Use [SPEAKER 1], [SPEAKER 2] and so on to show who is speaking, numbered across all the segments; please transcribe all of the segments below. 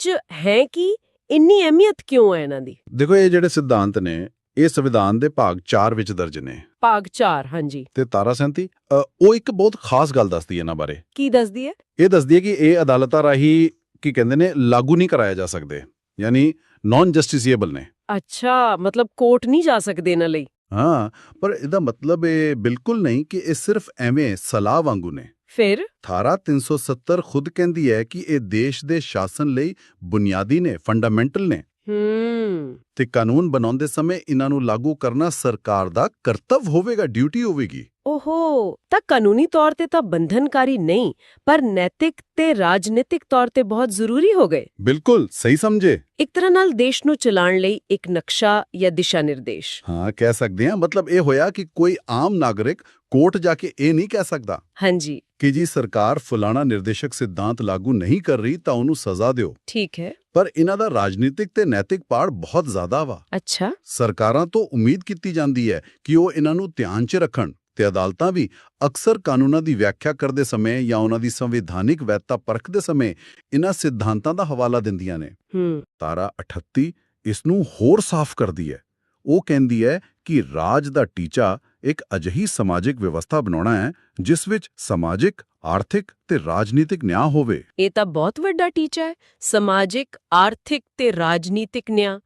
[SPEAKER 1] ਸੱਚ ਹੈ ਕਿ ਇੰਨੀ ਅਹਿਮੀਅਤ ਕਿਉਂ ਹੈ ਇਹਨਾਂ ਦੀ?
[SPEAKER 2] ਦੇਖੋ ਇਹ ਜਿਹੜੇ ਸਿਧਾਂਤ ਨੇ ਇਹ ਸੰਵਿਧਾਨ ਦੇ ਭਾਗ 4 ਵਿੱਚ ਦਰਜ ਨੇ।
[SPEAKER 1] ਭਾਗ 4 ਹਾਂਜੀ।
[SPEAKER 2] ਤੇ ਤਾਰਾ ਸੈਂਤੀ ਉਹ ਇੱਕ ਬਹੁਤ ਖਾਸ ਗੱਲ ਦੱਸਦੀ ਹੈ ਇਹਨਾਂ ਬਾਰੇ।
[SPEAKER 1] ਕੀ ਦੱਸਦੀ ਹੈ?
[SPEAKER 2] ਇਹ ਦੱਸਦੀ ਹੈ ਕਿ ਇਹ ਅਦਾਲਤਾਂ ਰਾਹੀਂ ਕੀ ਕਹਿੰਦੇ ਨੇ ਲਾਗੂ ਨਹੀਂ ਕਰਾਇਆ ਜਾ ਸਕਦੇ ਯਾਨੀ ਨਾਨ ਜਸਟਿਸੀਏਬਲ ਨੇ।
[SPEAKER 1] ਅੱਛਾ ਮਤਲਬ ਕੋਰਟ ਨਹੀਂ ਜਾ ਸਕਦੇ ਇਹਨਾਂ ਲਈ?
[SPEAKER 2] ਹਾਂ ਪਰ ਇਹਦਾ ਮਤਲਬ ਇਹ ਬਿਲਕੁਲ ਨਹੀਂ ਕਿ ਇਹ ਸਿਰਫ ਐਵੇਂ ਸਲਾਹ ਵਾਂਗੂ ਨੇ।
[SPEAKER 1] ਫਿਰ?
[SPEAKER 2] ਧਾਰਾ 370 ਖੁਦ ਕਹਿੰਦੀ ਹੈ ਕਿ ਇਹ ਦੇਸ਼ ਦੇ ਸ਼ਾਸਨ ਲਈ ਬੁਨਿਆਦੀ ਨੇ, ਫੰਡਾਮੈਂਟਲ ਨੇ।
[SPEAKER 1] ਹੂੰ।
[SPEAKER 2] ਤੇ ਕਾਨੂੰਨ ਬਣਾਉਂਦੇ ਸਮੇਂ ਇਹਨਾਂ ਨੂੰ ਲਾਗੂ ਕਰਨਾ ਸਰਕਾਰ ਦਾ ਕਰਤੱਵ ਹੋਵੇਗਾ ਡਿਊਟੀ ਹੋਵੇਗੀ।
[SPEAKER 1] ਓਹੋ ਤਾਂ ਕਾਨੂੰਨੀ ਤੌਰ ਤੇ ਤਾਂ ਬੰਧਨਕਾਰੀ ਨਹੀਂ ਪਰ ਨੈਤਿਕ ਤੇ ਰਾਜਨੀਤਿਕ ਤੌਰ ਤੇ ਬਹੁਤ ਜ਼ਰੂਰੀ ਹੋ ਗਏ।
[SPEAKER 2] ਬਿਲਕੁਲ ਸਹੀ ਸਮਝੇ।
[SPEAKER 1] ਇੱਕ ਤਰ੍ਹਾਂ ਨਾਲ ਦੇਸ਼ ਨੂੰ ਚਲਾਉਣ ਲਈ ਇੱਕ ਨਕਸ਼ਾ ਜਾਂ ਦਿਸ਼ਾ ਨਿਰਦੇਸ਼।
[SPEAKER 2] ਹਾਂ ਕਹਿ ਸਕਦੇ ਹਾਂ ਮਤਲਬ ਇਹ ਹੋਇਆ ਕਿ ਕੋਈ ਆਮ ਨਾਗਰਿਕ ਕੋਰਟ ਜਾ ਕੇ ਇਹ ਨਹੀਂ ਕਹਿ ਸਕਦਾ
[SPEAKER 1] ਹਾਂਜੀ।
[SPEAKER 2] ਕਿ ਜੀ ਸਰਕਾਰ ਫਲਾਣਾ ਨਿਰਦੇਸ਼ਕ ਸਿਧਾਂਤ ਲਾਗੂ ਨਹੀਂ ਕਰ ਰਹੀ ਤਾਂ ਉਹਨੂੰ ਸਜ਼ਾ ਦਿਓ।
[SPEAKER 1] ਠੀਕ ਹੈ।
[SPEAKER 2] ਪਰ ਇਹਨਾਂ ਦਾ ਰਾਜਨੀਤਿਕ ਤੇ ਨੈਤਿਕ ਪਾੜ ਬਹੁਤ ਜ਼ਿਆਦਾ ਵਾ।
[SPEAKER 1] ਅੱਛਾ।
[SPEAKER 2] ਸਰਕਾਰਾਂ ਤੋਂ ਉਮੀਦ ਕੀਤੀ ਜਾਂਦੀ ਹੈ ਕਿ ਉਹ ਇਹਨਾਂ ਨੂੰ ਧਿਆਨ 'ਚ ਰੱਖਣ ਤੇ ਅਦਾਲਤਾਂ ਵੀ ਅਕਸਰ ਕਾਨੂੰਨਾਂ ਦੀ ਵਿਆਖਿਆ ਕਰਦੇ ਸਮੇਂ ਜਾਂ ਉਹਨਾਂ ਦੀ ਸੰਵਿਧਾਨਿਕ ਵੈਧਤਾ ਪਰਖਦੇ ਸਮੇਂ ਇਹਨਾਂ ਸਿਧਾਂਤਾਂ ਦਾ ਹਵਾਲਾ ਦਿੰਦੀਆਂ ਨੇ।
[SPEAKER 1] ਹੂੰ।
[SPEAKER 2] ਤਾਰਾ 38 ਇਸ ਨੂੰ ਹੋਰ ਸਾਫ਼ ਕਰਦੀ ਹੈ। ਉਹ ਕਹਿੰਦੀ ਹੈ ਕਿ ਰਾਜ ਦਾ ਟੀਚਾ ਇੱਕ ਅਜਿਹੀ ਸਮਾਜਿਕ ਵਿਵਸਥਾ ਬਣਾਉਣਾ ਹੈ ਜਿਸ ਵਿੱਚ ਸਮਾਜਿਕ ਆਰਥਿਕ ਤੇ ਰਾਜਨੀਤਿਕ ਨਿਆਂ ਹੋਵੇ।
[SPEAKER 1] ਇਹ ਤਾਂ ਬਹੁਤ ਵੱਡਾ ਟੀਚਾ ਹੈ ਸਮਾਜਿਕ ਆਰਥਿਕ ਤੇ ਰਾਜਨੀਤਿਕ ਨਿਆਂ।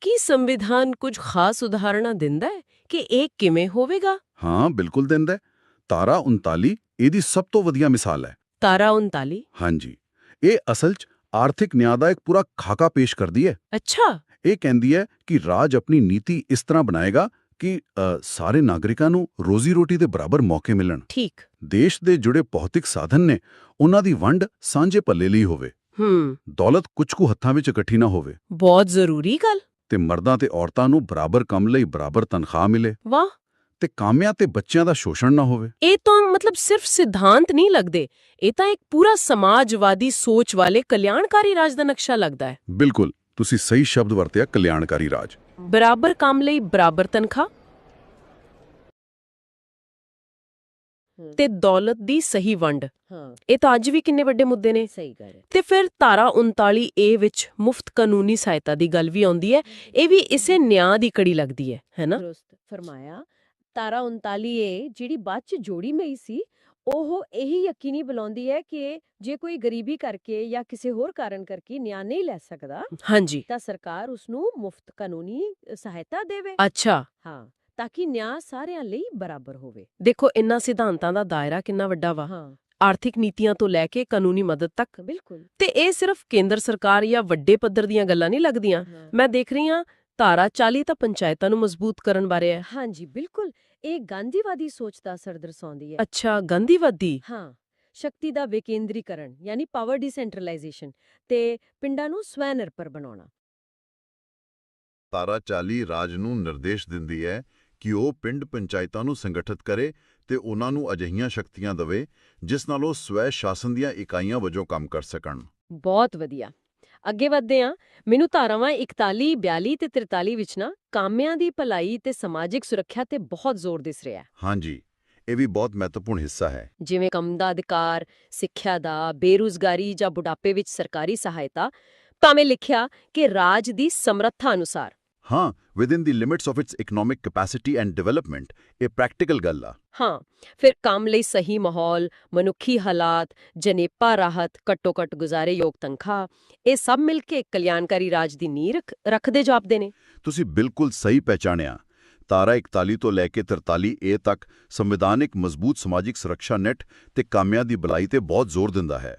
[SPEAKER 1] ਕੀ ਸੰਵਿਧਾਨ ਕੁਝ ਖਾਸ ਉਦਾਹਰਣਾਂ ਦਿੰਦਾ ਹੈ ਕਿ ਇਹ ਕਿਵੇਂ ਹੋਵੇਗਾ?
[SPEAKER 2] ਹਾਂ ਬਿਲਕੁਲ ਦਿੰਦਾ ਹੈ। ਤਾਰਾ 39 ਇਹਦੀ ਸਭ ਤੋਂ ਵਧੀਆ ਮਿਸਾਲ ਹੈ।
[SPEAKER 1] ਤਾਰਾ 39
[SPEAKER 2] ਹਾਂਜੀ। ਇਹ ਅਸਲ 'ਚ ਆਰਥਿਕ ਨਿਆਂ ਦਾ ਇੱਕ ਪੂਰਾ ਖਾਕਾ ਪੇਸ਼ ਕਰਦੀ ਹੈ।
[SPEAKER 1] ਅੱਛਾ।
[SPEAKER 2] ਇਹ ਕਹਿੰਦੀ ਹੈ ਕਿ ਰਾਜ ਆਪਣੀ ਨੀਤੀ ਇਸ ਤਰ੍ਹਾਂ ਬਣਾਏਗਾ ਕਿ ਸਾਰੇ ਨਾਗਰਿਕਾਂ ਨੂੰ ਰੋਜ਼ੀ ਰੋਟੀ ਦੇ ਬਰਾਬਰ ਮੌਕੇ ਮਿਲਣ।
[SPEAKER 1] ਠੀਕ।
[SPEAKER 2] ਦੇਸ਼ ਦੇ ਜੁੜੇ ਭੌਤਿਕ ਸਾਧਨ ਨੇ ਉਹਨਾਂ ਦੀ ਵੰਡ ਸਾਂਝੇ ਪੱਲੇ ਲਈ ਹੋਵੇ।
[SPEAKER 1] ਹੂੰ।
[SPEAKER 2] ਦੌਲਤ ਕੁਝ ਕੁ ਹੱਥਾਂ ਵਿੱਚ ਇਕੱਠੀ ਨਾ ਹੋਵੇ।
[SPEAKER 1] ਬਹੁਤ ਜ਼ਰੂਰੀ ਗੱਲ।
[SPEAKER 2] ਤੇ ਮਰਦਾਂ ਤੇ ਔਰਤਾਂ ਨੂੰ ਬਰਾਬਰ ਕੰਮ ਲਈ ਬਰਾਬਰ ਤਨਖਾਹ ਮਿਲੇ।
[SPEAKER 1] ਵਾਹ!
[SPEAKER 2] ਤੇ ਕਾਮਿਆਂ ਤੇ ਬੱਚਿਆਂ ਦਾ ਸ਼ੋਸ਼ਣ ਨਾ ਹੋਵੇ।
[SPEAKER 1] ਇਹ ਤਾਂ ਮਤਲਬ ਸਿਰਫ ਸਿਧਾਂਤ ਨਹੀਂ ਲੱਗਦੇ। ਇਹ ਤਾਂ ਇੱਕ ਪੂਰਾ ਸਮਾਜਵਾਦੀ ਸੋਚ ਵਾਲੇ ਕਲਿਆਣਕਾਰੀ ਰਾਜ ਦਾ ਨਕਸ਼ਾ ਲੱਗਦਾ ਹੈ।
[SPEAKER 2] ਬਿਲਕੁਲ। ਤੁਸੀਂ ਸਹੀ ਸ਼ਬਦ ਵਰਤਿਆ ਕਲਿਆਣਕਾਰੀ ਰਾਜ।
[SPEAKER 1] ਬਰਾਬਰ ਕੰਮ ਲਈ ਬਰਾਬਰ ਤਨਖਾਹ? ਤੇ ਦੌਲਤ ਦੀ ਸਹੀ ਵੰਡ।
[SPEAKER 3] ਹਾਂ।
[SPEAKER 1] ਇਹ ਤਾਂ ਅੱਜ ਵੀ ਕਿੰਨੇ ਵੱਡੇ ਮੁੱਦੇ ਨੇ।
[SPEAKER 3] ਸਹੀ ਗੱਲ ਹੈ।
[SPEAKER 1] ਤੇ ਫਿਰ ਧਾਰਾ 39 ਏ ਵਿੱਚ ਮੁਫਤ ਕਾਨੂੰਨੀ ਸਹਾਇਤਾ ਦੀ ਗੱਲ ਵੀ ਆਉਂਦੀ ਹੈ। ਇਹ ਵੀ ਇਸੇ ਨਿਆਂ ਦੀ ਕੜੀ ਲੱਗਦੀ ਹੈ ਹੈਨਾ
[SPEAKER 3] ਦਰੁਸਤ। ਫਰਮਾਇਆ ਤਾਰਾ 39 ਏ ਜਿਹੜੀ ਬਾਅਦ ਚ ਜੋੜੀ ਮਈ ਸੀ ਉਹ ਇਹੀ ਯਕੀਨੀ ਬੁਲਾਉਂਦੀ ਹੈ ਕਿ ਜੇ ਕੋਈ ਗਰੀਬੀ ਕਰਕੇ ਜਾਂ ਕਿਸੇ ਹੋਰ ਕਾਰਨ ਕਰਕੇ ਨਿਆਂ ਨਹੀਂ ਲੈ ਸਕਦਾ
[SPEAKER 1] ਹਾਂਜੀ।
[SPEAKER 3] ਤਾਂ ਸਰਕਾਰ ਉਸ ਨੂੰ ਮੁਫਤ ਕਾਨੂੰਨੀ ਸਹਾਇਤਾ ਦੇਵੇ।
[SPEAKER 1] ਅੱਛਾ।
[SPEAKER 3] ਹਾਂ ਤਾਂ ਕਿ ਨਿਆਂ ਸਾਰਿਆਂ ਲਈ ਬਰਾਬਰ ਹੋਵੇ।
[SPEAKER 1] ਦੇਖੋ ਇਨ੍ਹਾਂ ਸਿਧਾਂਤਾਂ ਦਾ ਦਾਇਰਾ ਕਿੰਨਾ ਵੱਡਾ ਵਾ।
[SPEAKER 3] ਹਾਂ।
[SPEAKER 1] ਆਰਥਿਕ ਨੀਤੀਆਂ ਤੋਂ ਲੈ ਕੇ ਕਾਨੂੰਨੀ ਮਦਦ ਤੱਕ।
[SPEAKER 3] ਬਿਲਕੁਲ।
[SPEAKER 1] ਤੇ ਇਹ ਸਿਰਫ ਕੇਂਦਰ ਸਰਕਾਰ ਜਾਂ ਵੱਡੇ ਪੱਧਰ ਦੀਆਂ ਗੱਲਾਂ ਨਹੀਂ ਲੱਗਦੀਆਂ। ਮੈਂ ਦੇਖ ਰਹੀ ਹਾਂ ਧਾਰਾ 40 ਤਾਂ ਪੰਚਾਇਤਾਂ ਨੂੰ ਮਜ਼ਬੂਤ ਕਰਨ ਬਾਰੇ ਹੈ।
[SPEAKER 3] ਹਾਂਜੀ ਬਿਲਕੁਲ। ਇਹ ਗਾਂਧੀਵਾਦੀ ਸੋਚ ਦਾ ਅਸਰ ਦਰਸਾਉਂਦੀ ਹੈ।
[SPEAKER 1] ਅੱਛਾ ਗਾਂਧੀਵਾਦੀ?
[SPEAKER 3] ਹਾਂ ਸ਼ਕਤੀ ਦਾ ਵਿਕੇਂਦਰੀਕਰਨ ਯਾਨੀ ਪਾਵਰ ਡਿਸੈਂਟਰਲਾਈਜੇਸ਼ਨ ਤੇ ਪਿੰਡਾਂ ਨੂੰ ਸਵੈ ਨਿਰਭਰ ਬਣਾਉਣਾ।
[SPEAKER 4] ਤਾਰਾ 40 ਰਾਜ ਨੂੰ ਨਿਰਦੇਸ਼ ਦਿੰਦੀ ਹੈ ਕਿ ਉਹ ਪਿੰਡ ਪੰਚਾਇਤਾਂ ਨੂੰ ਸੰਗਠਿਤ ਕਰੇ ਤੇ ਉਹਨਾਂ ਨੂੰ ਅਜਿਹੀਆਂ ਸ਼ਕਤੀਆਂ ਦੇਵੇ ਜਿਸ ਨਾਲ ਉਹ ਸਵੈ ਸ਼ਾਸਨ ਦੀਆਂ ਇਕਾਈਆਂ ਵਜੋਂ ਕੰਮ ਕਰ ਸਕਣ।
[SPEAKER 3] ਬਹੁਤ ਵਧੀਆ। ਅੱਗੇ ਵਧਦੇ ਹਾਂ ਮੈਨੂੰ ਧਾਰਾਵਾਂ 41 42 ਤੇ 43 ਵਿੱਚ ਨਾ ਕਾਮਿਆਂ ਦੀ ਭਲਾਈ ਤੇ ਸਮਾਜਿਕ ਸੁਰੱਖਿਆ ਤੇ ਬਹੁਤ ਜ਼ੋਰ ਦਿਸ ਰਿਹਾ ਹੈ।
[SPEAKER 4] ਹਾਂਜੀ ਇਹ ਵੀ ਬਹੁਤ ਮਹੱਤਵਪੂਰਨ ਹਿੱਸਾ ਹੈ।
[SPEAKER 3] ਜਿਵੇਂ ਕੰਮ ਦਾ ਅਧਿਕਾਰ ਸਿੱਖਿਆ ਦਾ ਬੇਰੁਜ਼ਗਾਰੀ ਜਾਂ ਬੁਢਾਪੇ ਵਿੱਚ ਸਰਕਾਰੀ ਸਹਾਇਤਾ ਭਾਵੇਂ ਲਿਖਿਆ ਕਿ ਰਾਜ ਦੀ ਸਮਰੱਥਾ ਅਨੁਸਾਰ।
[SPEAKER 4] ਹਾਂ within the limits of its economic capacity and development ਇਹ ਪ੍ਰੈਕਟੀਕਲ ਗੱਲ ਆ।
[SPEAKER 3] ਹਾਂ ਫਿਰ ਕੰਮ ਲਈ ਸਹੀ ਮਾਹੌਲ ਮਨੁੱਖੀ ਹਾਲਾਤ ਜਨੇਪਾ ਰਾਹਤ ਘੱਟੋ ਘੱਟ ਗੁਜ਼ਾਰੇਯੋਗ ਤਨਖਾਹ ਇਹ ਸਭ ਮਿਲ ਕੇ ਕਲਿਆਣਕਾਰੀ ਰਾਜ ਦੀ ਨੀਂਹ ਰੱਖ- ਰੱਖਦੇ ਜਾਪਦੇ ਨੇ
[SPEAKER 4] ਤੁਸੀਂ ਬਿਲਕੁਲ ਸਹੀ ਪਹਿਚਾਣਿਆ। ਤਾਰਾ 41 ਤੋਂ ਲੈ ਕੇ 43 ਏ ਤੱਕ ਸੰਵਿਧਾਨਿਕ ਮਜ਼ਬੂਤ ਸਮਾਜਿਕ ਸੁਰੱਖਿਆ ਨੈਟ ਤੇ ਕਾਮਿਆਂ ਦੀ ਭਲਾਈ ਤੇ ਬਹੁਤ ਜ਼ੋਰ ਦਿੰਦਾ ਹੈ।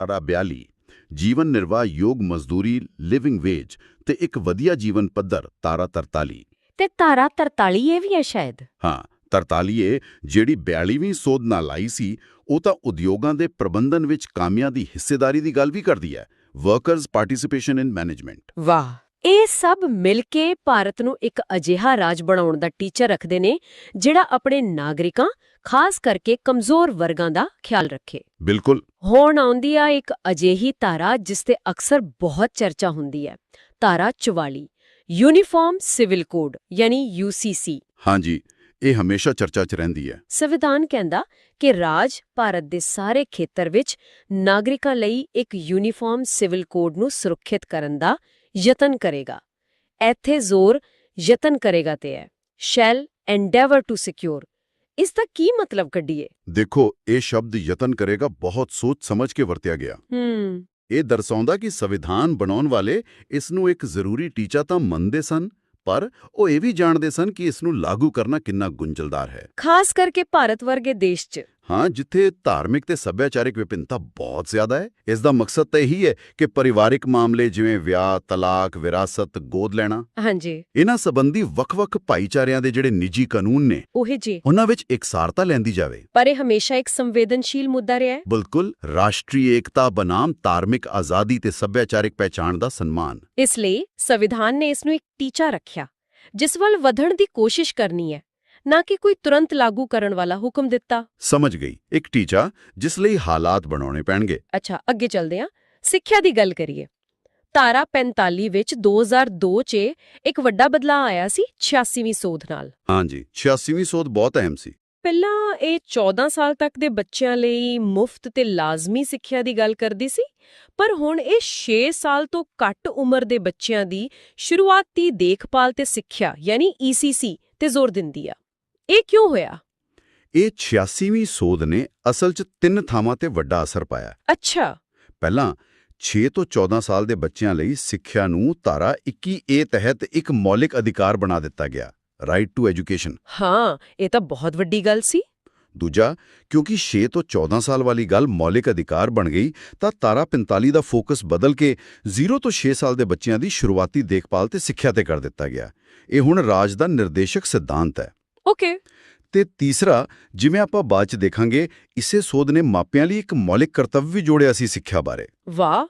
[SPEAKER 4] 42 ਜੀਵਨ ਨਿਰਵਾਹ ਯੋਗ ਮਜ਼ਦੂਰੀ ਲਿਵਿੰਗ ਵੇਜ ਤੇ ਇੱਕ ਵਧੀਆ ਜੀਵਨ ਪੱਧਰ ਤਾਰਾ 43
[SPEAKER 3] ਤੇ ਧਾਰਾ 43 ਇਹ ਵੀ ਹੈ ਸ਼ਾਇਦ?
[SPEAKER 4] ਹਾਂ 43 ਏ ਜਿਹੜੀ 42ਵੀਂ ਸੋਧ ਨਾਲ ਆਈ ਸੀ ਉਹ ਤਾਂ ਉਦਯੋਗਾਂ ਦੇ ਪ੍ਰਬੰਧਨ ਵਿੱਚ ਕਾਮਿਆਂ ਦੀ ਹਿੱਸੇਦਾਰੀ ਦੀ ਗੱਲ ਵੀ ਕਰਦੀ ਹੈ। ਵਰਕਰਸ ਪਾਰਟਿਸਿਪੇਸ਼ਨ ਇਨ ਮੈਨੇਜਮੈਂਟ
[SPEAKER 1] ਵਾਹ
[SPEAKER 3] ਇਹ ਸਭ ਮਿਲ ਕੇ ਭਾਰਤ ਨੂੰ ਇੱਕ ਅਜਿਹਾ ਰਾਜ ਬਣਾਉਣ ਦਾ ਟੀਚਾ ਰੱਖਦੇ ਨੇ ਜਿਹੜਾ ਆਪਣੇ ਨਾਗਰਿਕਾਂ ਖਾਸ ਕਰਕੇ ਕਮਜ਼ੋਰ ਵਰਗਾਂ ਦਾ ਖਿਆਲ ਰੱਖੇ।
[SPEAKER 4] ਬਿਲਕੁਲ।
[SPEAKER 3] ਹੁਣ ਆਉਂਦੀ ਆ ਇੱਕ ਅਜਿਹੀ ਧਾਰਾ ਜਿਸ ਤੇ ਅਕਸਰ ਬਹੁਤ ਚਰਚਾ ਹੁੰਦੀ ਹੈ ਧਾਰਾ 44 ਯੂਨੀਫਾਰਮ ਸਿਵਲ ਕੋਡ ਯਾਨੀ UCC
[SPEAKER 4] ਹਾਂਜੀ
[SPEAKER 2] ਇਹ ਹਮੇਸ਼ਾ ਚਰਚਾ 'ਚ ਰਹਿੰਦੀ ਹੈ।
[SPEAKER 1] ਸੰਵਿਧਾਨ ਕਹਿੰਦਾ ਕਿ ਰਾਜ ਭਾਰਤ ਦੇ ਸਾਰੇ ਖੇਤਰ ਵਿੱਚ ਨਾਗਰਿਕਾਂ ਲਈ ਇੱਕ ਯੂਨੀਫਾਰਮ ਸਿਵਲ ਕੋਡ ਨੂੰ ਸੁਰੱਖਿਅਤ ਕਰਨ ਦਾ ਯਤਨ ਕਰੇਗਾ। ਇੱਥੇ ਜ਼ੋਰ ਯਤਨ ਕਰੇਗਾ ਤੇ ਹੈ। ਸ਼ੈਲ ਐਂਡੇਵਰ ਟੂ ਸਿਕਿਉਰ ਇਸ ਦਾ ਕੀ ਮਤਲਬ ਕੱਢੀਏ
[SPEAKER 2] ਦੇਖੋ ਇਹ ਸ਼ਬਦ ਯਤਨ ਕਰੇਗਾ ਬਹੁਤ ਸੋਚ ਸਮਝ ਕੇ ਵਰਤਿਆ ਗਿਆ
[SPEAKER 1] ਹੂੰ
[SPEAKER 2] ਇਹ ਦਰਸਾਉਂਦਾ ਕਿ ਸੰਵਿਧਾਨ ਬਣਾਉਣ ਵਾਲੇ ਇਸ ਨੂੰ ਇੱਕ ਜ਼ਰੂਰੀ ਟੀਚਾ ਤਾਂ ਮੰਨਦੇ ਸਨ ਪਰ ਉਹ ਇਹ ਵੀ ਜਾਣਦੇ ਸਨ ਕਿ ਇਸ ਨੂੰ ਲਾਗੂ ਕਰਨਾ ਕਿੰਨਾ ਗੁੰਝਲਦਾਰ ਹੈ
[SPEAKER 1] ਖਾਸ ਕਰਕੇ ਭਾਰਤ ਵਰਗੇ ਦੇਸ਼ 'ਚ
[SPEAKER 2] ਹਾਂ ਜਿੱਥੇ ਧਾਰਮਿਕ ਤੇ ਸੱਭਿਆਚਾਰਿਕ ਵਿਭਿੰਨਤਾ ਬਹੁਤ ਜ਼ਿਆਦਾ ਹੈ ਇਸ ਦਾ ਮਕਸਦ ਤਾਂ ਇਹੀ ਹੈ ਕਿ ਪਰਿਵਾਰਿਕ ਮਾਮਲੇ ਜਿਵੇਂ ਵਿਆਹ ਤਲਾਕ ਵਿਰਾਸਤ ਗੋਦ ਲੈਣਾ।
[SPEAKER 1] ਹਾਂਜੀ।
[SPEAKER 2] ਇਹਨਾਂ ਸੰਬੰਧੀ ਵੱਖ-ਵੱਖ ਭਾਈਚਾਰਿਆਂ ਦੇ ਜਿਹੜੇ ਨਿੱਜੀ ਕਾਨੂੰਨ ਨੇ
[SPEAKER 1] ਉਹੇ ਜੀ।
[SPEAKER 2] ਉਹਨਾਂ ਵਿੱਚ ਇਕਸਾਰਤਾ ਲੈਂਦੀ ਜਾਵੇ।
[SPEAKER 1] ਪਰ ਇਹ ਹਮੇਸ਼ਾ ਇੱਕ ਸੰਵੇਦਨਸ਼ੀਲ ਮੁੱਦਾ ਰਿਹਾ ਹੈ।
[SPEAKER 2] ਬਿਲਕੁਲ ਰਾਸ਼ਟਰੀ ਏਕਤਾ ਬਨਾਮ ਧਾਰਮਿਕ ਆਜ਼ਾਦੀ ਤੇ ਸੱਭਿਆਚਾਰਿਕ ਪਹਿਚਾਣ ਦਾ ਸਨਮਾਨ।
[SPEAKER 1] ਇਸ ਲਈ ਸੰਵਿਧਾਨ ਨੇ ਇਸ ਨੂੰ ਇੱਕ ਟੀਚਾ ਰੱਖਿਆ ਜਿਸ ਵੱਲ ਵਧਣ ਦੀ ਕੋਸ਼ਿਸ਼ ਕਰਨੀ ਹੈ। ਨਾ ਕਿ ਕੋਈ ਤੁਰੰਤ ਲਾਗੂ ਕਰਨ ਵਾਲਾ ਹੁਕਮ ਦਿੱਤਾ।
[SPEAKER 2] ਸਮਝ ਗਈ। ਇੱਕ ਟੀਚਾ ਜਿਸ ਲਈ ਹਾਲਾਤ ਬਣਾਉਣੇ ਪੈਣਗੇ।
[SPEAKER 1] ਅੱਛਾ ਅੱਗੇ ਚੱਲਦੇ ਹਾਂ ਸਿੱਖਿਆ ਦੀ ਗੱਲ ਕਰੀਏ। ਧਾਰਾ 45 ਵਿੱਚ 2002 'ਚ ਇੱਕ ਵੱਡਾ ਬਦਲਾਅ ਆਇਆ ਸੀ 86ਵੀਂ ਸੋਧ ਨਾਲ।
[SPEAKER 2] ਹਾਂਜੀ 86ਵੀਂ ਸੋਧ ਬਹੁਤ ਅਹਿਮ ਸੀ।
[SPEAKER 1] ਪਹਿਲਾਂ ਇਹ 14 ਸਾਲ ਤੱਕ ਦੇ ਬੱਚਿਆਂ ਲਈ ਮੁਫਤ ਤੇ ਲਾਜ਼ਮੀ ਸਿੱਖਿਆ ਦੀ ਗੱਲ ਕਰਦੀ ਸੀ ਪਰ ਹੁਣ ਇਹ 6 ਸਾਲ ਤੋਂ ਘੱਟ ਉਮਰ ਦੇ ਬੱਚਿਆਂ ਦੀ ਸ਼ੁਰੂਆਤੀ ਦੇਖਭਾਲ ਤੇ ਸਿੱਖਿਆ ਯਾਨੀ ECC ਤੇ ਜ਼ੋਰ ਦਿੰਦੀ ਆ। ਇਹ ਕਿਉਂ ਹੋਇਆ?
[SPEAKER 2] ਇਹ 86ਵੀਂ ਸੋਧ ਨੇ ਅਸਲ 'ਚ ਤਿੰਨ ਥਾਵਾਂ ਤੇ ਵੱਡਾ ਅਸਰ ਪਾਇਆ।
[SPEAKER 1] ਅੱਛਾ।
[SPEAKER 2] ਪਹਿਲਾਂ 6 ਤੋਂ 14 ਸਾਲ ਦੇ ਬੱਚਿਆਂ ਲਈ ਸਿੱਖਿਆ ਨੂੰ ਧਾਰਾ 21A ਤਹਿਤ ਇੱਕ ਮੌਲਿਕ ਅਧਿਕਾਰ ਬਣਾ ਦਿੱਤਾ ਗਿਆ ਰਾਈਟ ਟੂ ਐਜੂਕੇਸ਼ਨ
[SPEAKER 1] ਹਾਂ ਇਹ ਤਾਂ ਬਹੁਤ ਵੱਡੀ ਗੱਲ ਸੀ।
[SPEAKER 2] ਦੂਜਾ ਕਿਉਂਕਿ 6 ਤੋਂ 14 ਸਾਲ ਵਾਲੀ ਗੱਲ ਮੌਲਿਕ ਅਧਿਕਾਰ ਬਣ ਗਈ ਤਾਂ ਤਾਰਾ 45 ਦਾ ਫੋਕਸ ਬਦਲ ਕੇ 0 ਤੋਂ 6 ਸਾਲ ਦੇ ਬੱਚਿਆਂ ਦੀ ਸ਼ੁਰੂਆਤੀ ਦੇਖਭਾਲ ਤੇ ਸਿੱਖਿਆ ਤੇ ਕਰ ਦਿੱਤਾ ਗਿਆ। ਇਹ ਹੁਣ ਰਾਜ ਦਾ ਨਿਰਦੇਸ਼ਕ ਸਿਧਾਂਤ ਹੈ।
[SPEAKER 1] ਓਕੇ
[SPEAKER 2] ਤੇ ਤੀਸਰਾ ਜਿਵੇਂ ਆਪਾਂ ਬਾਅਦ ਚ ਦੇਖਾਂਗੇ ਇਸੇ ਸੋਧ ਨੇ ਮਾਪਿਆਂ ਲਈ ਇੱਕ ਮੌਲਿਕ ਕਰਤੱਵ ਵੀ ਜੋੜਿਆ ਸੀ ਸਿੱਖਿਆ ਬਾਰੇ।
[SPEAKER 1] ਵਾਹ!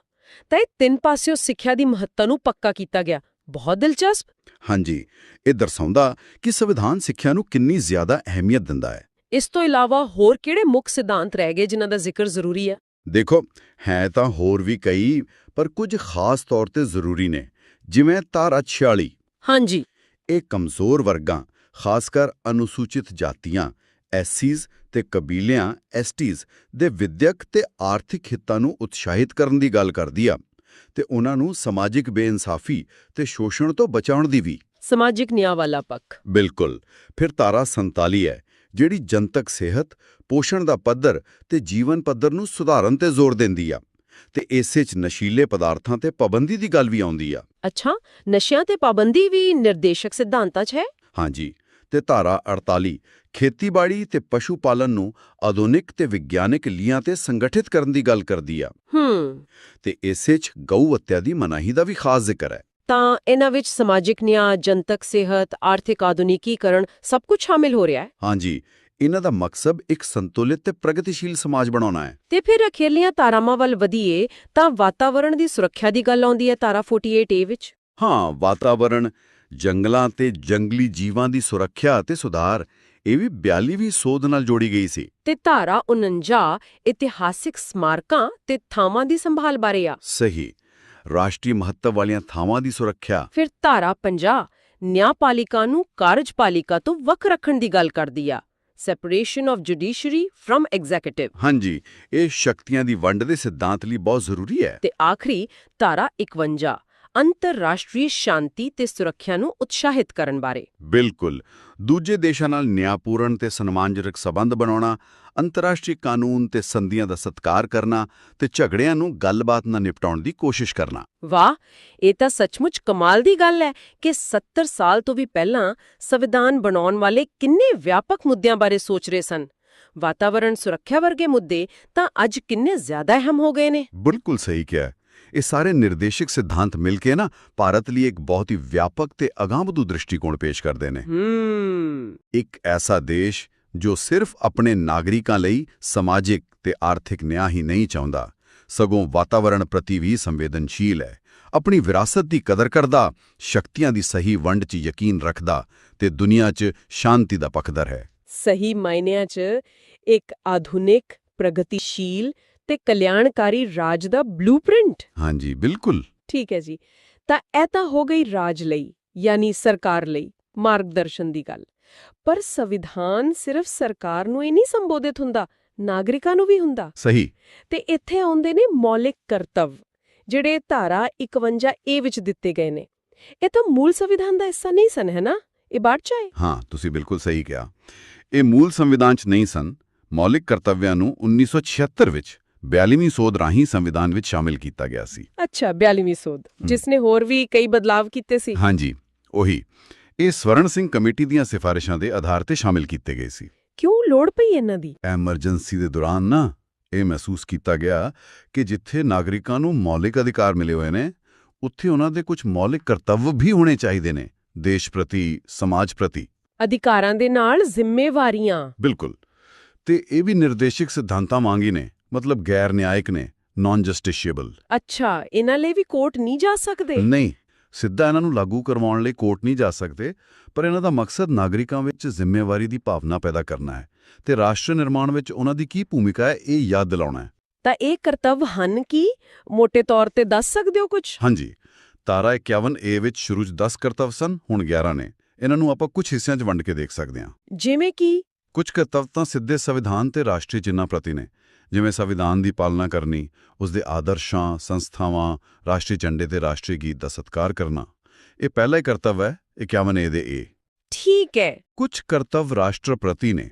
[SPEAKER 1] ਤਾਂ ਇਹ ਤਿੰਨ ਪਾਸਿਓਂ ਸਿੱਖਿਆ ਦੀ ਮਹੱਤਤਾ ਨੂੰ ਪੱਕਾ ਕੀਤਾ ਗਿਆ। ਬਹੁਤ ਦਿਲਚਸਪ।
[SPEAKER 2] ਹਾਂਜੀ ਇਹ ਦਰਸਾਉਂਦਾ ਕਿ ਸੰਵਿਧਾਨ ਸਿੱਖਿਆ ਨੂੰ ਕਿੰਨੀ ਜ਼ਿਆਦਾ ਅਹਿਮੀਅਤ ਦਿੰਦਾ ਹੈ।
[SPEAKER 1] ਇਸ ਤੋਂ ਇਲਾਵਾ ਹੋਰ ਕਿਹੜੇ ਮੁੱਖ ਸਿਧਾਂਤ ਰਹਿ ਗਏ ਜਿਨ੍ਹਾਂ ਦਾ ਜ਼ਿਕਰ ਜ਼ਰੂਰੀ ਹੈ?
[SPEAKER 2] ਦੇਖੋ ਹੈ ਤਾਂ ਹੋਰ ਵੀ ਕਈ ਪਰ ਕੁਝ ਖਾਸ ਤੌਰ ਤੇ ਜ਼ਰੂਰੀ ਨੇ। ਜਿਵੇਂ ਧਾਰਾ 46
[SPEAKER 1] ਹਾਂਜੀ।
[SPEAKER 2] ਇਹ ਕਮਜ਼ੋਰ ਵਰਗਾਂ ਖਾਸ ਕਰ ਅਨੁਸੂਚਿਤ ਜਾਤੀਆਂ ਐਸਸੀਜ਼ ਤੇ ਕਬੀਲਿਆਂ ਐਸਟੀਜ਼ ਦੇ ਵਿਦਿਅਕ ਤੇ ਆਰਥਿਕ ਹਿੱਤਾਂ ਨੂੰ ਉਤਸ਼ਾਹਿਤ ਕਰਨ ਦੀ ਗੱਲ ਕਰਦੀ ਆ ਤੇ ਉਹਨਾਂ ਨੂੰ ਸਮਾਜਿਕ ਬੇਇਨਸਾਫੀ ਤੇ ਸ਼ੋਸ਼ਣ ਤੋਂ ਬਚਾਉਣ ਦੀ ਵੀ।
[SPEAKER 1] ਸਮਾਜਿਕ ਨਿਆਂ ਵਾਲਾ ਪੱਖ।
[SPEAKER 2] ਬਿਲਕੁਲ। ਫਿਰ ਤਾਰਾ 47 ਹੈ ਜਿਹੜੀ ਜਨਤਕ ਸਿਹਤ ਪੋਸ਼ਣ ਦਾ ਪੱਧਰ ਤੇ ਜੀਵਨ ਪੱਧਰ ਨੂੰ ਸੁਧਾਰਨ ਤੇ ਜ਼ੋਰ ਦਿੰਦੀ ਆ ਤੇ ਇਸੇ 'ਚ ਨਸ਼ੀਲੇ ਪਦਾਰਥਾਂ ਤੇ ਪਾਬੰਦੀ ਦੀ ਗੱਲ ਵੀ ਆਉਂਦੀ ਆ।
[SPEAKER 1] ਅੱਛਾ ਨਸ਼ਿਆਂ ਤੇ ਪਾਬੰਦੀ ਵੀ ਨਿਰਦੇਸ਼ਕ ਸਿਧਾਂਤਾਂ 'ਚ ਹੈ?
[SPEAKER 2] ਹਾਂਜੀ। ਤੇ ਧਾਰਾ 48 ਖੇਤੀਬਾੜੀ ਤੇ ਪਸ਼ੂ ਪਾਲਨ ਨੂੰ ਆਧੁਨਿਕ ਤੇ ਵਿਗਿਆਨਿਕ ਲੀਆਂ ਤੇ ਸੰਗਠਿਤ ਕਰਨ ਦੀ ਗੱਲ ਕਰਦੀ ਆ।
[SPEAKER 1] ਹੂੰ।
[SPEAKER 2] ਤੇ ਇਸੇ 'ਚ ਗਊ ਹੱਤਿਆ ਦੀ ਮਨਾਹੀ ਦਾ ਵੀ ਖਾਸ ਜ਼ਿਕਰ ਹੈ।
[SPEAKER 1] ਤਾਂ ਇਹਨਾਂ ਵਿੱਚ ਸਮਾਜਿਕ ਨਿਆਂ ਜਨਤਕ ਸਿਹਤ ਆਰਥਿਕ ਆਧੁਨਿਕੀਕਰਨ ਸਭ ਕੁਝ ਸ਼ਾਮਿਲ ਹੋ ਰਿਹਾ ਹੈ।
[SPEAKER 2] ਹਾਂਜੀ ਇਹਨਾਂ ਦਾ ਮਕਸਦ ਇੱਕ ਸੰਤੁਲਿਤ ਤੇ ਪ੍ਰਗਤੀਸ਼ੀਲ ਸਮਾਜ ਬਣਾਉਣਾ ਹੈ।
[SPEAKER 1] ਤੇ ਫਿਰ ਅਖੀਰਲੀਆਂ ਤਾਰਾਵਾਂ ਵੱਲ ਵਧੀਏ ਤਾਂ ਵਾਤਾਵਰਣ ਦੀ ਸੁਰੱਖਿਆ ਦੀ ਗੱਲ ਆਉਂਦੀ ਹੈ ਤਾਰਾ 48A ਵਿੱਚ?
[SPEAKER 2] ਹਾਂ ਵਾਤਾਵਰਣ ਜੰਗਲਾਂ ਤੇ ਜੰਗਲੀ ਜੀਵਾਂ ਦੀ ਸੁਰੱਖਿਆ ਤੇ ਸੁਧਾਰ ਇਹ ਵੀ 42ਵੀਂ ਸੋਧ ਨਾਲ ਜੋੜੀ ਗਈ ਸੀ।
[SPEAKER 1] ਤੇ ਧਾਰਾ 49 ਇਤਿਹਾਸਿਕ ਸਮਾਰਕਾਂ ਤੇ ਥਾਵਾਂ ਦੀ ਸੰਭਾਲ ਬਾਰੇ ਆ।
[SPEAKER 2] ਸਹੀ। ਰਾਸ਼ਟਰੀ ਮਹੱਤਵ ਵਾਲੀਆਂ ਥਾਵਾਂ ਦੀ ਸੁਰੱਖਿਆ।
[SPEAKER 1] ਫਿਰ ਧਾਰਾ 50 ਨਿਆਂਪਾਲਿਕਾ ਨੂੰ ਕਾਰਜਪਾਲਿਕਾ ਤੋਂ ਵੱਖ ਰੱਖਣ ਦੀ ਗੱਲ ਕਰਦੀ ਆ। Separation of judiciary from executive
[SPEAKER 2] ਹਾਂਜੀ ਇਹ ਸ਼ਕਤੀਆਂ ਦੀ ਵੰਡ ਦੇ ਸਿਧਾਂਤ ਲਈ ਬਹੁਤ ਜ਼ਰੂਰੀ ਹੈ।
[SPEAKER 1] ਤੇ ਆਖਰੀ ਧਾਰਾ 51 ਅੰਤਰਰਾਸ਼ਟਰੀ ਸ਼ਾਂਤੀ ਤੇ ਸੁਰੱਖਿਆ ਨੂੰ ਉਤਸ਼ਾਹਿਤ ਕਰਨ ਬਾਰੇ।
[SPEAKER 2] ਬਿਲਕੁਲ। ਦੂਜੇ ਦੇਸ਼ਾਂ ਨਾਲ ਨਿਆਂਪੂਰਨ ਤੇ ਸਨਮਾਨਜਨਕ ਸਬੰਧ ਬਣਾਉਣਾ ਅੰਤਰਰਾਸ਼ਟਰੀ ਕਾਨੂੰਨ ਤੇ ਸੰਧੀਆਂ ਦਾ ਸਤਿਕਾਰ ਕਰਨਾ ਤੇ ਝਗੜਿਆਂ ਨੂੰ ਗੱਲਬਾਤ ਨਾਲ ਨਿਪਟਾਉਣ ਦੀ ਕੋਸ਼ਿਸ਼ ਕਰਨਾ।
[SPEAKER 1] ਵਾਹ! ਇਹ ਤਾਂ ਸੱਚਮੁੱਚ ਕਮਾਲ ਦੀ ਗੱਲ ਹੈ ਕਿ 70 ਸਾਲ ਤੋਂ ਵੀ ਪਹਿਲਾਂ ਸੰਵਿਧਾਨ ਬਣਾਉਣ ਵਾਲੇ ਕਿੰਨੇ ਵਿਆਪਕ ਮੁੱਦਿਆਂ ਬਾਰੇ ਸੋਚ ਰਹੇ ਸਨ। ਵਾਤਾਵਰਣ ਸੁਰੱਖਿਆ ਵਰਗੇ ਮੁੱਦੇ ਤਾਂ ਅੱਜ ਕਿੰਨੇ ਜ਼ਿਆਦਾ ਅਹਿਮ ਹੋ ਗਏ ਨੇ।
[SPEAKER 2] ਬਿਲਕੁਲ ਸਹੀ ਕਿਹਾ। ਇਹ ਸਾਰੇ ਨਿਰਦੇਸ਼ਕ ਸਿਧਾਂਤ ਮਿਲ ਕੇ ਨਾ ਭਾਰਤ ਲਈ ਇੱਕ ਬਹੁਤ ਹੀ ਵਿਆਪਕ ਤੇ ਅਗਾਂਹਵਧੂ ਦ੍ਰਿਸ਼ਟੀਕੋਣ ਪੇਸ਼ ਕਰਦੇ ਨੇ। ਇੱਕ ਐਸਾ ਦੇਸ਼ ਜੋ ਸਿਰਫ ਆਪਣੇ ਨਾਗਰਿਕਾਂ ਲਈ ਸਮਾਜਿਕ ਤੇ ਆਰਥਿਕ ਨਿਆਂ ਹੀ ਨਹੀਂ ਚਾਹੁੰਦਾ ਸਗੋਂ ਵਾਤਾਵਰਣ ਪ੍ਰਤੀ ਵੀ ਸੰਵੇਦਨਸ਼ੀਲ ਹੈ। ਆਪਣੀ ਵਿਰਾਸਤ ਦੀ ਕਦਰ ਕਰਦਾ ਸ਼ਕਤੀਆਂ ਦੀ ਸਹੀ ਵੰਡ 'ਚ ਯਕੀਨ ਰੱਖਦਾ ਤੇ ਦੁਨੀਆ 'ਚ ਸ਼ਾਂਤੀ ਦਾ ਪੱਖਦਰ ਹੈ।
[SPEAKER 1] ਸਹੀ ਮਾਇਨਿਆਂ 'ਚ ਇੱਕ ਆਧੁਨਿਕ ਪ੍ਰਗਤੀਸ਼ੀਲ ਤੇ ਕਲਿਆਣਕਾਰੀ ਰਾਜ ਦਾ ਬਲੂਪ੍ਰਿੰਟ
[SPEAKER 2] ਹਾਂਜੀ ਬਿਲਕੁਲ।
[SPEAKER 1] ਠੀਕ ਹੈ ਜੀ। ਤਾਂ ਇਹ ਤਾਂ ਹੋ ਗਈ ਰਾਜ ਲਈ ਯਾਨੀ ਸਰਕਾਰ ਲਈ ਮਾਰਗਦਰਸ਼ਨ ਦੀ ਗੱਲ। ਪਰ ਸੰਵਿਧਾਨ ਸਿਰਫ ਸਰਕਾਰ ਨੂੰ ਹੀ ਨਹੀਂ ਸੰਬੋਧਿਤ ਹੁੰਦਾ ਨਾਗਰਿਕਾਂ ਨੂੰ ਵੀ ਹੁੰਦਾ।
[SPEAKER 2] ਸਹੀ।
[SPEAKER 1] ਤੇ ਇੱਥੇ ਆਉਂਦੇ ਨੇ ਮੌਲਿਕ ਕਰਤੱਵ ਜਿਹੜੇ ਧਾਰਾ 51 ਏ ਵਿੱਚ ਦਿੱਤੇ ਗਏ ਨੇ। ਇਹ ਤਾਂ ਮੂਲ ਸੰਵਿਧਾਨ ਦਾ ਹਿੱਸਾ ਨਹੀਂ ਸਨ ਹੈ ਨਾ? ਇਹ ਬਾਅਦ ਚ ਆਏ।
[SPEAKER 2] ਹਾਂ ਤੁਸੀਂ ਬਿਲਕੁਲ ਸਹੀ ਕਿਹਾ। ਇਹ ਮੂਲ ਸੰਵਿਧਾਨ 'ਚ ਨਹੀਂ ਸਨ ਮੌਲਿਕ ਕਰਤੱਵਿਆਂ ਨੂੰ 1976 ਵਿੱਚ 42ਵੀਂ ਸੋਧ ਰਾਹੀਂ ਸੰਵਿਧਾਨ ਵਿੱਚ ਸ਼ਾਮਿਲ ਕੀਤਾ ਗਿਆ ਸੀ।
[SPEAKER 1] ਅੱਛਾ 42ਵੀਂ ਸੋਧ। ਜਿਸ ਨੇ ਹੋਰ ਵੀ ਕਈ ਬਦਲਾਵ ਕੀਤੇ ਸੀ।
[SPEAKER 2] ਹਾਂਜੀ ਉਹੀ। ਇਹ ਸਵਰਨ ਸਿੰਘ ਕਮੇਟੀ ਦੀਆਂ ਸਿਫਾਰਿਸ਼ਾਂ ਦੇ ਆਧਾਰ ਤੇ ਸ਼ਾਮਿਲ ਕੀਤੇ ਗਏ ਸੀ।
[SPEAKER 1] ਕਿਉਂ ਲੋੜ ਪਈ ਇਹਨਾਂ ਦੀ?
[SPEAKER 2] ਐਮਰਜੈਂਸੀ ਦੇ ਦੌਰਾਨ ਨਾ ਇਹ ਮਹਿਸੂਸ ਕੀਤਾ ਗਿਆ ਕਿ ਜਿੱਥੇ ਨਾਗਰਿਕਾਂ ਨੂੰ ਮੌਲਿਕ ਅਧਿਕਾਰ ਮਿਲੇ ਹੋਏ ਨੇ ਉੱਥੇ ਉਹਨਾਂ ਦੇ ਕੁਝ ਮੌਲਿਕ ਕਰਤੱਵ ਵੀ ਹੋਣੇ ਚਾਹੀਦੇ ਨੇ ਦੇਸ਼ ਪ੍ਰਤੀ ਸਮਾਜ ਪ੍ਰਤੀ।
[SPEAKER 1] ਅਧਿਕਾਰਾਂ ਦੇ ਨਾਲ ਜ਼ਿੰਮੇਵਾਰੀਆਂ।
[SPEAKER 2] ਬਿਲਕੁਲ। ਤੇ ਇਹ ਵੀ ਨਿਰਦੇਸ਼ਿਕ ਸਿਧਾਂਤਾਂ ਵਾਂਗੀ ਨੇ। ਮਤਲਬ ਗੈਰ ਨਿਆਇਕ ਨੇ ਨਾਨ ਜਸਟਿਸ਼ੀਏਬਲ
[SPEAKER 1] ਅੱਛਾ ਇਹਨਾਂ ਲਈ ਵੀ ਕੋਰਟ ਨਹੀਂ ਜਾ ਸਕਦੇ?
[SPEAKER 2] ਨਹੀਂ ਸਿੱਧਾ ਇਹਨਾਂ ਨੂੰ ਲਾਗੂ ਕਰਵਾਉਣ ਲਈ ਕੋਰਟ ਨਹੀਂ ਜਾ ਸਕਦੇ ਪਰ ਇਹਨਾਂ ਦਾ ਮਕਸਦ ਨਾਗਰਿਕਾਂ ਵਿੱਚ ਜ਼ਿੰਮੇਵਾਰੀ ਦੀ ਭਾਵਨਾ ਪੈਦਾ ਕਰਨਾ ਹੈ ਤੇ ਰਾਸ਼ਟਰ ਨਿਰਮਾਣ ਵਿੱਚ ਉਹਨਾਂ ਦੀ ਕੀ ਭੂਮਿਕਾ ਹੈ ਇਹ ਯਾਦ ਦਿਲਾਉਣਾ ਹੈ।
[SPEAKER 1] ਤਾਂ ਇਹ ਕਰਤੱਵ ਹਨ ਕੀ? ਮੋٹے ਤੌਰ ਤੇ ਦੱਸ ਸਕਦੇ ਹੋ ਕੁਝ
[SPEAKER 2] ਹਾਂਜੀ ਤਾਰਾ 51 ਏ ਵਿੱਚ ਸ਼ੁਰੂ 'ਚ 10 ਕਰਤੱਵ ਸਨ ਹੁਣ 11 ਨੇ। ਇਹਨਾਂ ਨੂੰ ਆਪਾਂ ਕੁਝ ਹਿੱਸਿਆਂ 'ਚ ਵੰਡ ਕੇ ਦੇਖ ਸਕਦੇ ਹਾਂ।
[SPEAKER 1] ਜਿਵੇਂ ਕਿ?
[SPEAKER 2] ਕੁਝ ਕਰਤੱਵ ਤਾਂ ਸਿੱਧੇ ਸੰਵਿਧਾਨ ਤੇ ਰਾਸ਼ਟਰੀ ਚਿੰਨ੍ਹਾਂ ਪ੍ਰਤੀ ਨੇ। ਜਿਵੇਂ ਸੰਵਿਧਾਨ ਦੀ ਪਾਲਣਾ ਕਰਨੀ ਉਸ ਦੇ ਆਦਰਸ਼ਾਂ ਸੰਸਥਾਵਾਂ ਰਾਸ਼ਟਰੀ ਝੰਡੇ ਤੇ ਰਾਸ਼ਟਰੀ ਗੀਤ ਦਾ ਸਤਿਕਾਰ ਕਰਨਾ। ਇਹ ਪਹਿਲਾ ਹੀ ਕਰਤੱਵ ਹੈ 51 ਏ ਦੇ ਏ।
[SPEAKER 1] ਠੀਕ ਹੈ।
[SPEAKER 2] ਕੁਝ ਕਰਤੱਵ ਰਾਸ਼ਟਰ ਪ੍ਰਤੀ ਨੇ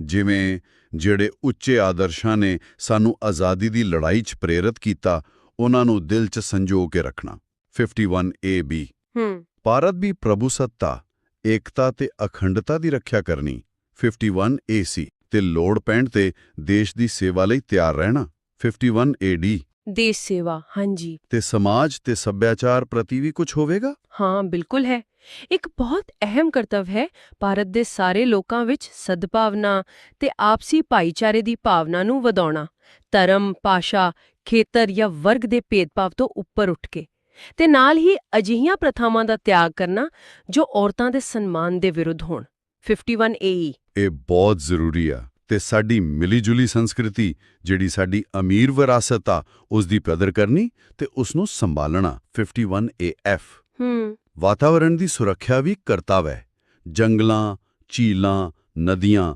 [SPEAKER 2] ਜਿਵੇਂ ਜਿਹੜੇ ਉੱਚੇ ਆਦਰਸ਼ਾਂ ਨੇ ਸਾਨੂੰ ਆਜ਼ਾਦੀ ਦੀ ਲੜਾਈ 'ਚ ਪ੍ਰੇਰਿਤ ਕੀਤਾ ਉਹਨਾਂ ਨੂੰ ਦਿਲ 'ਚ ਸੰਜੋ ਕੇ ਰੱਖਣਾ। 51 ਏ ਬੀ।
[SPEAKER 1] ਹੂੰ।
[SPEAKER 2] ਭਾਰਤ ਦੀ ਪ੍ਰਭੂਸੱਤਾ ਏਕਤਾ ਤੇ ਅਖੰਡਤਾ ਦੀ ਰੱਖਿਆ ਕਰਨੀ 51 ਏ ਸੀ। ਤੇ ਲੋੜ ਪੈਣ ਤੇ ਦੇਸ਼ ਦੀ ਸੇਵਾ ਲਈ ਤਿਆਰ ਰਹਿਣਾ। 51 ਏ ਡੀ
[SPEAKER 1] ਦੇਸ਼ ਸੇਵਾ ਹਾਂਜੀ।
[SPEAKER 2] ਤੇ ਸਮਾਜ ਤੇ ਸੱਭਿਆਚਾਰ ਪ੍ਰਤੀ ਵੀ ਕੁਝ ਹੋਵੇਗਾ?
[SPEAKER 1] ਹਾਂ ਬਿਲਕੁਲ ਹੈ। ਇੱਕ ਬਹੁਤ ਅਹਿਮ ਕਰਤੱਵ ਹੈ ਭਾਰਤ ਦੇ ਸਾਰੇ ਲੋਕਾਂ ਵਿੱਚ ਸਦਭਾਵਨਾ ਤੇ ਆਪਸੀ ਭਾਈਚਾਰੇ ਦੀ ਭਾਵਨਾ ਨੂੰ ਵਧਾਉਣਾ। ਧਰਮ ਭਾਸ਼ਾ ਖੇਤਰ ਜਾਂ ਵਰਗ ਦੇ ਭੇਦਭਾਵ ਤੋਂ ਉੱਪਰ ਉੱਠ ਕੇ ਤੇ ਨਾਲ ਹੀ ਅਜਿਹੀਆਂ ਪ੍ਰਥਾਵਾਂ ਦਾ ਤਿਆਗ ਕਰਨਾ ਜੋ ਔਰਤਾਂ ਦੇ ਸਨਮਾਨ ਦੇ ਵਿਰੁੱਧ ਹੋਣ। 51 ਏਈ
[SPEAKER 2] ਇਹ ਬਹੁਤ ਜ਼ਰੂਰੀ ਆ ਤੇ ਸਾਡੀ ਮਿਲੀਜੁਲੀ ਸੰਸਕ੍ਰਿਤੀ ਜਿਹੜੀ ਸਾਡੀ ਅਮੀਰ ਵਿਰਾਸਤ ਆ ਉਸ ਦੀ ਕਦਰ ਕਰਨੀ ਤੇ ਉਸ ਨੂੰ ਸੰਭਾਲਣਾ 51 ਏਐਫ
[SPEAKER 1] ਹੂੰ।
[SPEAKER 2] ਵਾਤਾਵਰਣ ਦੀ ਸੁਰੱਖਿਆ ਵੀ ਕਰਤੱਵ ਹੈ। ਜੰਗਲਾਂ ਝੀਲਾਂ ਨਦੀਆਂ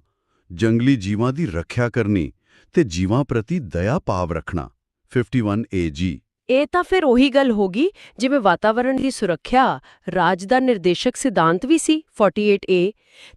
[SPEAKER 2] ਜੰਗਲੀ ਜੀਵਾਂ ਦੀ ਰੱਖਿਆ ਕਰਨੀ ਤੇ ਜੀਵਾਂ ਪ੍ਰਤੀ ਦਇਆ ਭਾਵ ਰੱਖਣਾ 51 ਏਜੀ
[SPEAKER 1] ਇਹ ਤਾਂ ਫਿਰ ਉਹੀ ਗੱਲ ਹੋਗੀ ਜਿਵੇਂ ਵਾਤਾਵਰਣ ਦੀ ਸੁਰੱਖਿਆ ਰਾਜ ਦਾ ਨਿਰਦੇਸ਼ਕ ਸਿਧਾਂਤ ਵੀ ਸੀ 48A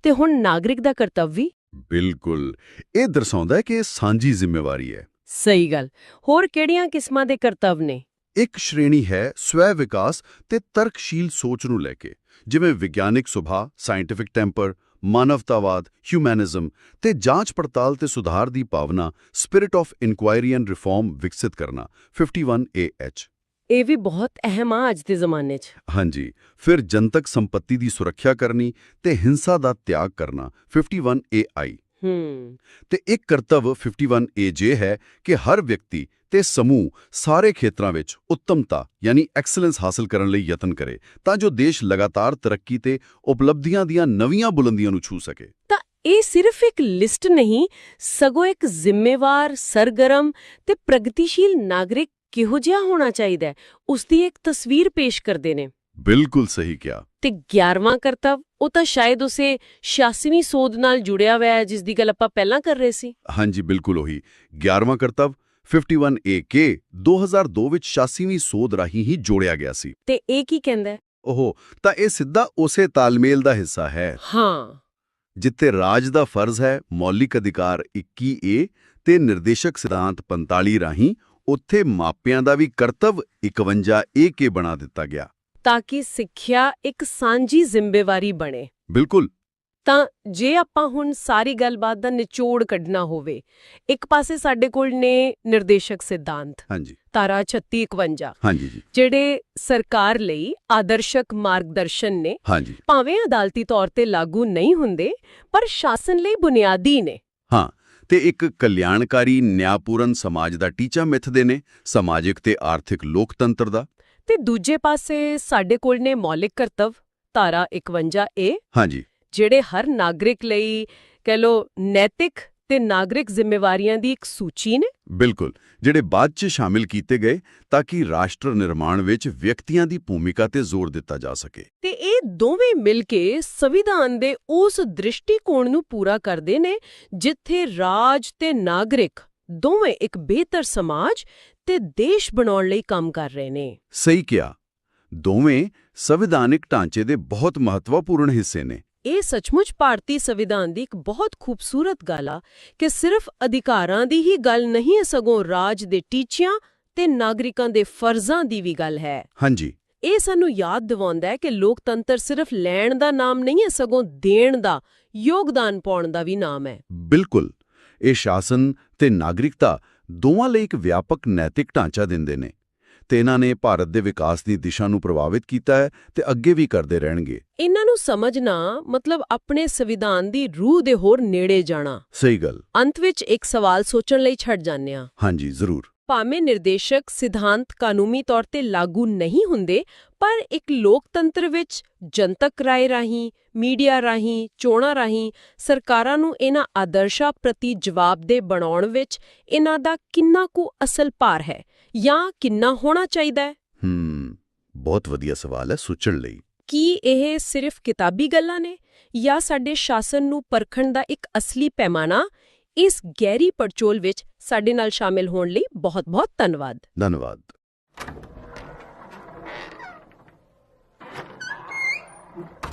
[SPEAKER 1] ਤੇ ਹੁਣ ਨਾਗਰਿਕ ਦਾ ਕਰਤੱਵ ਵੀ।
[SPEAKER 2] ਬਿਲਕੁਲ। ਇਹ ਦਰਸਾਉਂਦਾ ਹੈ ਕਿ ਇਹ ਸਾਂਝੀ ਜ਼ਿੰਮੇਵਾਰੀ ਹੈ।
[SPEAKER 1] ਸਹੀ ਗੱਲ। ਹੋਰ ਕਿਹੜੀਆਂ ਕਿਸਮਾਂ ਦੇ ਕਰਤੱਵ ਨੇ?
[SPEAKER 2] ਇੱਕ ਸ਼੍ਰੇਣੀ ਹੈ ਸਵੈ ਵਿਕਾਸ ਤੇ ਤਰਕਸ਼ੀਲ ਸੋਚ ਨੂੰ ਲੈ ਕੇ ਜਿਵੇਂ ਵਿਗਿਆਨਿਕ ਸੁਭਾਅ ਸਾਇੰਟਿਫਿਕ ਟੈਂਪਰ ਮਾਨਵਤਾਵਾਦ ਹਿਊਮੈਨਿਜ਼ਮ ਤੇ ਜਾਂਚ ਪੜਤਾਲ ਤੇ ਸੁਧਾਰ ਦੀ ਭਾਵਨਾ spirit of inquiry and reform ਵਿਕਸਿਤ ਕਰਨਾ 51 AH
[SPEAKER 1] ਇਹ ਵੀ ਬਹੁਤ ਅਹਿਮ ਆ ਅੱਜ ਦੇ ਜ਼ਮਾਨੇ 'ਚ।
[SPEAKER 2] ਹਾਂਜੀ ਫਿਰ ਜਨਤਕ ਸੰਪત્ਤੀ ਦੀ ਸੁਰੱਖਿਆ ਕਰਨੀ ਤੇ ਹਿੰਸਾ ਦਾ ਤਿਆਗ ਕਰਨਾ 51 AI
[SPEAKER 1] ਹੂੰ।
[SPEAKER 2] ਤੇ ਇੱਕ ਕਰਤੱਵ 51 AJ ਹੈ ਕਿ ਹਰ ਵਿਅਕਤੀ ਤੇ ਸਮੂਹ ਸਾਰੇ ਖੇਤਰਾਂ ਵਿੱਚ ਉੱਤਮਤਾ ਯਾਨੀ ਐਕਸਲੈਂਸ ਹਾਸਲ ਕਰਨ ਲਈ ਯਤਨ ਕਰੇ ਤਾਂ ਜੋ ਦੇਸ਼ ਲਗਾਤਾਰ ਤਰੱਕੀ ਤੇ ਉਪਲਬਧੀਆਂ ਦੀਆਂ ਨਵੀਆਂ ਬੁਲੰਦੀਆਂ ਨੂੰ ਛੂ ਸਕੇ।
[SPEAKER 1] ਤਾਂ ਇਹ ਸਿਰਫ ਇੱਕ ਲਿਸਟ ਨਹੀਂ ਸਗੋਂ ਇੱਕ ਜ਼ਿੰਮੇਵਾਰ ਸਰਗਰਮ ਤੇ ਪ੍ਰਗਤੀਸ਼ੀਲ ਨਾਗਰਿਕ ਕਿਹੋ ਜਿਹਾ ਹੋਣਾ ਚਾਹੀਦਾ ਹੈ? ਉਸ ਦੀ ਇੱਕ ਤਸਵੀਰ ਪੇਸ਼ ਕਰਦੇ ਨੇ।
[SPEAKER 2] ਬਿਲਕੁਲ ਸਹੀ ਕਿਹਾ।
[SPEAKER 1] ਤੇ 11ਵਾਂ ਕਰਤੱਵ ਉਹ ਤਾਂ ਸ਼ਾਇਦ ਉਸੇ 86ਵੀਂ ਸੋਧ ਨਾਲ ਜੁੜਿਆ ਹੋਇਆ ਹੈ ਜਿਸ ਦੀ ਗੱਲ ਆਪਾਂ ਪਹਿਲਾਂ ਕਰ ਰਹੇ ਸੀ।
[SPEAKER 2] ਹਾਂਜੀ ਬਿਲਕੁਲ ਉਹੀ। 11ਵਾਂ ਕਰਤੱਵ 51 AK 2002 ਵਿੱਚ 86ਵੀਂ ਸੋਧ ਰਾਹੀਂ ਹੀ ਜੋੜਿਆ ਗਿਆ ਸੀ।
[SPEAKER 1] ਤੇ ਇਹ ਕੀ ਕਹਿੰਦਾ ਹੈ?
[SPEAKER 2] ਉਹ ਤਾਂ ਇਹ ਸਿੱਧਾ ਉਸੇ ਤਾਲਮੇਲ ਦਾ ਹਿੱਸਾ ਹੈ।
[SPEAKER 1] ਹਾਂ।
[SPEAKER 2] ਜਿੱਥੇ ਰਾਜ ਦਾ ਫਰਜ਼ ਹੈ ਮੌਲਿਕ ਅਧਿਕਾਰ 21A ਤੇ ਨਿਰਦੇਸ਼ਕ ਸਿਧਾਂਤ 45 ਰਾਹੀਂ ਉੱਥੇ ਮਾਪਿਆਂ ਦਾ ਵੀ ਕਰਤੱਵ 51A ਕੇ ਬਣਾ ਦਿੱਤਾ ਗਿਆ।
[SPEAKER 1] ਤਾਂ ਕਿ ਸਿੱਖਿਆ ਇੱਕ ਸਾਂਝੀ ਜ਼ਿੰਮੇਵਾਰੀ ਬਣੇ।
[SPEAKER 2] ਬਿਲਕੁਲ।
[SPEAKER 1] ਤਾਂ ਜੇ ਆਪਾਂ ਹੁਣ ਸਾਰੀ ਗੱਲਬਾਤ ਦਾ ਨਿਚੋੜ ਕੱਢਣਾ ਹੋਵੇ ਇੱਕ ਪਾਸੇ ਸਾਡੇ ਕੋਲ ਨੇ ਨਿਰਦੇਸ਼ਕ ਸਿਧਾਂਤ
[SPEAKER 2] ਹਾਂਜੀ।
[SPEAKER 1] ਤਾਰਾ 3651
[SPEAKER 2] ਹਾਂਜੀ ਜੀ।
[SPEAKER 1] ਜਿਹੜੇ ਸਰਕਾਰ ਲਈ ਆਦਰਸ਼ਕ ਮਾਰਗਦਰਸ਼ਨ ਨੇ
[SPEAKER 2] ਹਾਂਜੀ।
[SPEAKER 1] ਭਾਵੇਂ ਅਦਾਲਤੀ ਤੌਰ ਤੇ ਲਾਗੂ ਨਹੀਂ ਹੁੰਦੇ ਪਰ ਸ਼ਾਸਨ ਲਈ ਬੁਨਿਆਦੀ ਨੇ।
[SPEAKER 2] ਹਾਂ ਤੇ ਇੱਕ ਕਲਿਆਣਕਾਰੀ ਨਿਆਂਪੂਰਨ ਸਮਾਜ ਦਾ ਟੀਚਾ ਮਿੱਥਦੇ ਨੇ ਸਮਾਜਿਕ ਤੇ ਆਰਥਿਕ ਲੋਕਤੰਤਰ ਦਾ।
[SPEAKER 1] ਤੇ ਦੂਜੇ ਪਾਸੇ ਸਾਡੇ ਕੋਲ ਨੇ ਮੌਲਿਕ ਕਰਤੱਵ ਤਾਰਾ 51 ਏ।
[SPEAKER 2] ਹਾਂਜੀ।
[SPEAKER 1] ਜਿਹੜੇ ਹਰ ਨਾਗਰਿਕ ਲਈ ਕਹਿ ਲੋ ਨੈਤਿਕ ਤੇ ਨਾਗਰਿਕ ਜ਼ਿੰਮੇਵਾਰੀਆਂ ਦੀ ਇੱਕ ਸੂਚੀ ਨੇ?
[SPEAKER 2] ਬਿਲਕੁਲ। ਜਿਹੜੇ ਬਾਅਦ 'ਚ ਸ਼ਾਮਿਲ ਕੀਤੇ ਗਏ ਤਾਂ ਕਿ ਰਾਸ਼ਟਰ ਨਿਰਮਾਣ ਵਿੱਚ ਵਿਅਕਤੀਆਂ ਦੀ ਭੂਮਿਕਾ ਤੇ ਜ਼ੋਰ ਦਿੱਤਾ ਜਾ ਸਕੇ।
[SPEAKER 1] ਤੇ ਇਹ ਦੋਵੇਂ ਮਿਲ ਕੇ ਸੰਵਿਧਾਨ ਦੇ ਉਸ ਦ੍ਰਿਸ਼ਟੀਕੋਣ ਨੂੰ ਪੂਰਾ ਕਰਦੇ ਨੇ ਜਿੱਥੇ ਰਾਜ ਤੇ ਨਾਗਰਿਕ ਦੋਵੇਂ ਇੱਕ ਬਿਹਤਰ ਸਮਾਜ ਤੇ ਦੇਸ਼ ਬਣਾਉਣ ਲਈ ਕੰਮ ਕਰ ਰਹੇ ਨੇ।
[SPEAKER 2] ਸਹੀ ਕਿਹਾ। ਦੋਵੇਂ ਸੰਵਿਧਾਨਿਕ ਢਾਂਚੇ ਦੇ ਬਹੁਤ ਮਹੱਤਵਪੂਰਨ ਹਿੱਸੇ ਨੇ।
[SPEAKER 1] ਇਹ ਸੱਚਮੁੱਚ ਭਾਰਤੀ ਸੰਵਿਧਾਨ ਦੀ ਇੱਕ ਬਹੁਤ ਖੂਬਸੂਰਤ ਗੱਲ ਆ ਕਿ ਸਿਰਫ ਅਧਿਕਾਰਾਂ ਦੀ ਹੀ ਗੱਲ ਨਹੀਂ ਹੈ ਸਗੋਂ ਰਾਜ ਦੇ ਟੀਚਿਆਂ ਤੇ ਨਾਗਰਿਕਾਂ ਦੇ ਫਰਜ਼ਾਂ ਦੀ ਵੀ ਗੱਲ ਹੈ।
[SPEAKER 2] ਹਾਂਜੀ।
[SPEAKER 1] ਇਹ ਸਾਨੂੰ ਯਾਦ ਦਿਵਾਉਂਦਾ ਹੈ ਕਿ ਲੋਕਤੰਤਰ ਸਿਰਫ ਲੈਣ ਦਾ ਨਾਮ ਨਹੀਂ ਹੈ ਸਗੋਂ ਦੇਣ ਦਾ ਯੋਗਦਾਨ ਪਾਉਣ ਦਾ ਵੀ ਨਾਮ ਹੈ।
[SPEAKER 2] ਬਿਲਕੁਲ। ਇਹ ਸ਼ਾਸਨ ਤੇ ਨਾਗਰਿਕਤਾ ਦੋਵਾਂ ਲਈ ਇੱਕ ਵਿਆਪਕ ਨੈਤਿਕ ਢਾਂਚਾ ਦਿੰਦੇ ਨੇ। ਤੇ ਇਹਨਾਂ ਨੇ ਭਾਰਤ ਦੇ ਵਿਕਾਸ ਦੀ ਦਿਸ਼ਾ ਨੂੰ ਪ੍ਰਭਾਵਿਤ ਕੀਤਾ ਹੈ ਤੇ ਅੱਗੇ ਵੀ ਕਰਦੇ ਰਹਿਣਗੇ।
[SPEAKER 1] ਇਹਨਾਂ ਨੂੰ ਸਮਝਣਾ ਮਤਲਬ ਆਪਣੇ ਸੰਵਿਧਾਨ ਦੀ ਰੂਹ ਦੇ ਹੋਰ ਨੇੜੇ ਜਾਣਾ।
[SPEAKER 2] ਸਹੀ ਗੱਲ।
[SPEAKER 1] ਅੰਤ ਵਿੱਚ ਇੱਕ ਸਵਾਲ ਸੋਚਣ ਲਈ ਛੱਡ ਜਾਂਦੇ ਹਾਂ।
[SPEAKER 2] ਹਾਂਜੀ ਜ਼ਰੂਰ।
[SPEAKER 1] ਭਾਵੇਂ ਨਿਰਦੇਸ਼ਕ ਸਿਧਾਂਤ ਕਾਨੂੰਨੀ ਤੌਰ ਤੇ ਲਾਗੂ ਨਹੀਂ ਹੁੰਦੇ ਪਰ ਇੱਕ ਲੋਕਤੰਤਰ ਵਿੱਚ ਜਨਤਕ ਰਾਏ ਰਾਹੀਂ ਮੀਡੀਆ ਰਾਹੀਂ ਚੋਣਾਂ ਰਾਹੀਂ ਸਰਕਾਰਾਂ ਨੂੰ ਇਹਨਾਂ ਆਦਰਸ਼ਾਂ ਪ੍ਰਤੀ ਜਵਾਬਦੇਹ ਬਣਾਉਣ ਵਿੱਚ ਇਹਨਾਂ ਦਾ ਕਿੰਨਾ ਕੁ ਅਸਲ ਭਾਰ ਹੈ? ਜਾਂ ਕਿੰਨਾ ਹੋਣਾ ਚਾਹੀਦਾ ਹੈ?
[SPEAKER 2] ਹੂੰ ਬਹੁਤ ਵਧੀਆ ਸਵਾਲ ਹੈ ਸੋਚਣ ਲਈ।
[SPEAKER 1] ਕੀ ਇਹ ਸਿਰਫ ਕਿਤਾਬੀ ਗੱਲਾਂ ਨੇ ਜਾਂ ਸਾਡੇ ਸ਼ਾਸਨ ਨੂੰ ਪਰਖਣ ਦਾ ਇੱਕ ਅਸਲੀ ਪੈਮਾਨਾ? ਇਸ ਗਹਿਰੀ ਪੜਚੋਲ ਵਿੱਚ ਸਾਡੇ ਨਾਲ ਸ਼ਾਮਿਲ ਹੋਣ ਲਈ ਬਹੁਤ-ਬਹੁਤ ਧੰਨਵਾਦ।
[SPEAKER 2] ਧੰਨਵਾਦ।